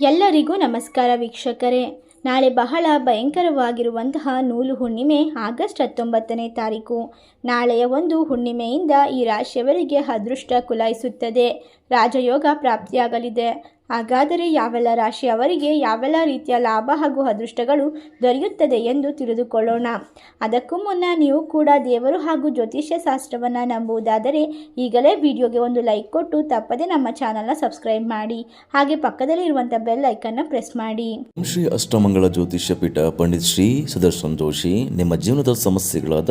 ಎಲ್ಲರಿಗೂ ನಮಸ್ಕಾರ ವೀಕ್ಷಕರೇ. ನಾಳೆ ಬಹಳ ಭಯಂಕರವಾಗಿರುವಂತಹ ನೂಲು ಹುಣ್ಣಿಮೆ ಆಗಸ್ಟ್ ಹತ್ತೊಂಬತ್ತನೇ ತಾರೀಕು. ನಾಳೆಯ ಒಂದು ಹುಣ್ಣಿಮೆಯಿಂದ ಈ ರಾಶಿಯವರಿಗೆ ಅದೃಷ್ಟ ಕುಲಾಯಿಸುತ್ತದೆ. ರಾಜಯೋಗ ಪ್ರಾಪ್ತಿಯಾಗಲಿದೆ. ಹಾಗಾದರೆ ಯಾವೆಲ್ಲ ರಾಶಿಯವರಿಗೆ ಯಾವೆಲ್ಲ ರೀತಿಯ ಲಾಭ ಹಾಗೂ ಅದೃಷ್ಟಗಳು ದೊರೆಯುತ್ತದೆ ಎಂದು ತಿಳಿದುಕೊಳ್ಳೋಣ. ಅದಕ್ಕೂ ಮುನ್ನ ನೀವು ಕೂಡ ದೇವರು ಹಾಗೂ ಜ್ಯೋತಿಷ್ಯ ಶಾಸ್ತ್ರವನ್ನು ನಂಬುವುದಾದರೆ ಈಗಲೇ ವಿಡಿಯೋಗೆ ಒಂದು ಲೈಕ್ ಕೊಟ್ಟು ತಪ್ಪದೆ ನಮ್ಮ ಚಾನಲ್ನ ಸಬ್ಸ್ಕ್ರೈಬ್ ಮಾಡಿ. ಹಾಗೆ ಪಕ್ಕದಲ್ಲಿ ಇರುವಂಥ ಬೆಲ್ ಐಕನ್ನ ಪ್ರೆಸ್ ಮಾಡಿ. ಶ್ರೀ ಅಷ್ಟಮಂಗಳ ಜ್ಯೋತಿಷ್ಯ ಪೀಠ ಪಂಡಿತ್ ಶ್ರೀ ಸುದರ್ಶನ್ ಜೋಶಿ, ನಿಮ್ಮ ಜೀವನದ ಸಮಸ್ಯೆಗಳಾದ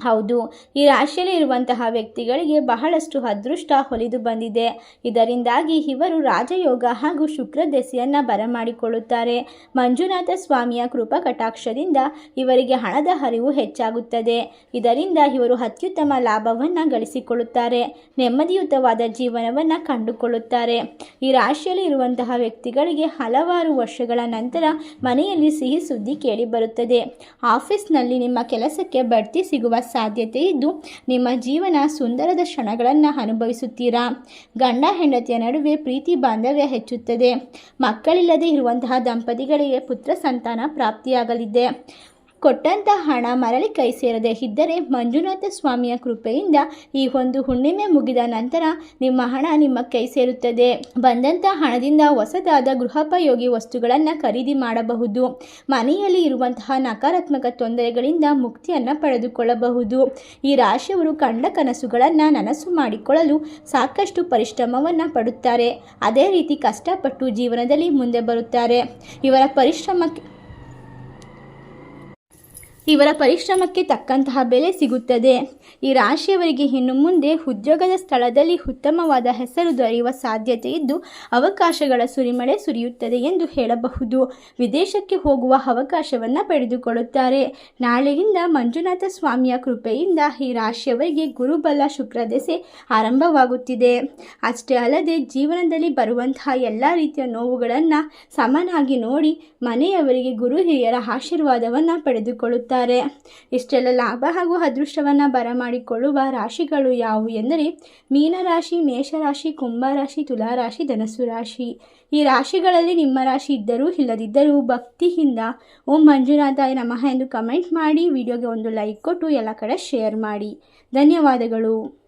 ಹೌದು, ಈ ರಾಶಿಯಲ್ಲಿ ಇರುವಂತಹ ವ್ಯಕ್ತಿಗಳಿಗೆ ಬಹಳಷ್ಟು ಅದೃಷ್ಟ ಹೊಲಿದು ಬಂದಿದೆ. ಇದರಿಂದಾಗಿ ಇವರು ರಾಜಯೋಗ ಹಾಗೂ ಶುಕ್ರ ದೆಸೆಯನ್ನು ಬರಮಾಡಿಕೊಳ್ಳುತ್ತಾರೆ. ಮಂಜುನಾಥ ಸ್ವಾಮಿಯ ಕೃಪಾ ಕಟಾಕ್ಷದಿಂದ ಇವರಿಗೆ ಹಣದ ಹರಿವು ಹೆಚ್ಚಾಗುತ್ತದೆ. ಇದರಿಂದ ಇವರು ಅತ್ಯುತ್ತಮ ಲಾಭವನ್ನು ಗಳಿಸಿಕೊಳ್ಳುತ್ತಾರೆ. ನೆಮ್ಮದಿಯುತವಾದ ಜೀವನವನ್ನು ಕಂಡುಕೊಳ್ಳುತ್ತಾರೆ. ಈ ರಾಶಿಯಲ್ಲಿ ಇರುವಂತಹ ವ್ಯಕ್ತಿಗಳಿಗೆ ಹಲವಾರು ವರ್ಷಗಳ ನಂತರ ಮನೆಯಲ್ಲಿ ಸಿಹಿ ಸುದ್ದಿ ಕೇಳಿಬರುತ್ತದೆ ಆಫೀಸ್ನಲ್ಲಿ ನಿಮ್ಮ ಕೆಲಸಕ್ಕೆ ಬಡ್ತಿ ಸಿಗುವ ಸಾಧ್ಯತೆ ಇದ್ದು, ನಿಮ್ಮ ಜೀವನ ಸುಂದರದ ಕ್ಷಣಗಳನ್ನು ಅನುಭವಿಸುತ್ತೀರಾ? ಗಂಡ ಹೆಂಡತಿಯ ನಡುವೆ ಪ್ರೀತಿ ಬಾಂಧವ್ಯ ಹೆಚ್ಚುತ್ತದೆ. ಮಕ್ಕಳಿಲ್ಲದೆ ಇರುವಂತಹ ದಂಪತಿಗಳಿಗೆ ಪುತ್ರ ಸಂತಾನ ಪ್ರಾಪ್ತಿಯಾಗಲಿದೆ. ಕೊಟ್ಟಂತ ಹಣ ಮರಳಿ ಕೈ ಸೇರದೆ ಇದ್ದರೆ ಮಂಜುನಾಥ ಸ್ವಾಮಿಯ ಕೃಪೆಯಿಂದ ಈ ಒಂದು ಹುಣ್ಣಿಮೆ ಮುಗಿದ ನಂತರ ನಿಮ್ಮ ಹಣ ನಿಮ್ಮ ಕೈ ಸೇರುತ್ತದೆ. ಬಂದಂಥ ಹಣದಿಂದ ಹೊಸದಾದ ಗೃಹೋಪಯೋಗಿ ವಸ್ತುಗಳನ್ನು ಖರೀದಿ ಮಾಡಬಹುದು. ಮನೆಯಲ್ಲಿ ಇರುವಂತಹ ನಕಾರಾತ್ಮಕ ತೊಂದರೆಗಳಿಂದ ಮುಕ್ತಿಯನ್ನು ಪಡೆದುಕೊಳ್ಳಬಹುದು. ಈ ರಾಶಿಯವರು ಕಂಡ ಕನಸುಗಳನ್ನು ನನಸು ಮಾಡಿಕೊಳ್ಳಲು ಸಾಕಷ್ಟು ಪರಿಶ್ರಮವನ್ನು ಪಡುತ್ತಾರೆ. ಅದೇ ರೀತಿ ಕಷ್ಟಪಟ್ಟು ಜೀವನದಲ್ಲಿ ಮುಂದೆ ಬರುತ್ತಾರೆ. ಇವರ ಪರಿಶ್ರಮಕ್ಕೆ ಇವರ ಪರಿಶ್ರಮಕ್ಕೆ ತಕ್ಕಂತಹ ಬೆಲೆ ಸಿಗುತ್ತದೆ. ಈ ರಾಶಿಯವರಿಗೆ ಇನ್ನು ಮುಂದೆ ಉದ್ಯೋಗದ ಸ್ಥಳದಲ್ಲಿ ಉತ್ತಮವಾದ ಹೆಸರು ದೊರೆಯುವ ಸಾಧ್ಯತೆ ಇದ್ದು, ಅವಕಾಶಗಳ ಸುರಿಮಳೆ ಸುರಿಯುತ್ತದೆ ಎಂದು ಹೇಳಬಹುದು. ವಿದೇಶಕ್ಕೆ ಹೋಗುವ ಅವಕಾಶವನ್ನು ಪಡೆದುಕೊಳ್ಳುತ್ತಾರೆ. ನಾಳೆಯಿಂದ ಮಂಜುನಾಥ ಸ್ವಾಮಿಯ ಕೃಪೆಯಿಂದ ಈ ರಾಶಿಯವರಿಗೆ ಗುರುಬಲ ಶುಕ್ರ ದೆಸೆ ಆರಂಭವಾಗುತ್ತಿದೆ. ಅಷ್ಟೇ ಅಲ್ಲದೆ ಜೀವನದಲ್ಲಿ ಬರುವಂತಹ ಎಲ್ಲ ರೀತಿಯ ನೋವುಗಳನ್ನು ಸಮನಾಗಿ ನೋಡಿ ಮನೆಯವರಿಗೆ ಗುರು ಹಿರಿಯರ ಆಶೀರ್ವಾದವನ್ನು ಪಡೆದುಕೊಳ್ಳುತ್ತಾರೆ. ಇಷ್ಟೆಲ್ಲ ಲಾಭ ಹಾಗೂ ಅದೃಷ್ಟವನ್ನು ಬರಮಾಡಿಕೊಳ್ಳುವ ರಾಶಿಗಳು ಯಾವುವು ಎಂದರೆ ಮೀನರಾಶಿ, ಮೇಷರಾಶಿ, ಕುಂಭರಾಶಿ, ತುಲಾರಾಶಿ, ಧನಸ್ಸು ರಾಶಿ. ಈ ರಾಶಿಗಳಲ್ಲಿ ನಿಮ್ಮ ರಾಶಿ ಇದ್ದರೂ ಇಲ್ಲದಿದ್ದರೂ ಭಕ್ತಿಯಿಂದ ಓಂ ಮಂಜುನಾಥಾಯ ನಮಃ ಎಂದು ಕಮೆಂಟ್ ಮಾಡಿ, ವಿಡಿಯೋಗೆ ಒಂದು ಲೈಕ್ ಕೊಟ್ಟು ಎಲ್ಲ ಕಡೆ ಶೇರ್ ಮಾಡಿ. ಧನ್ಯವಾದಗಳು.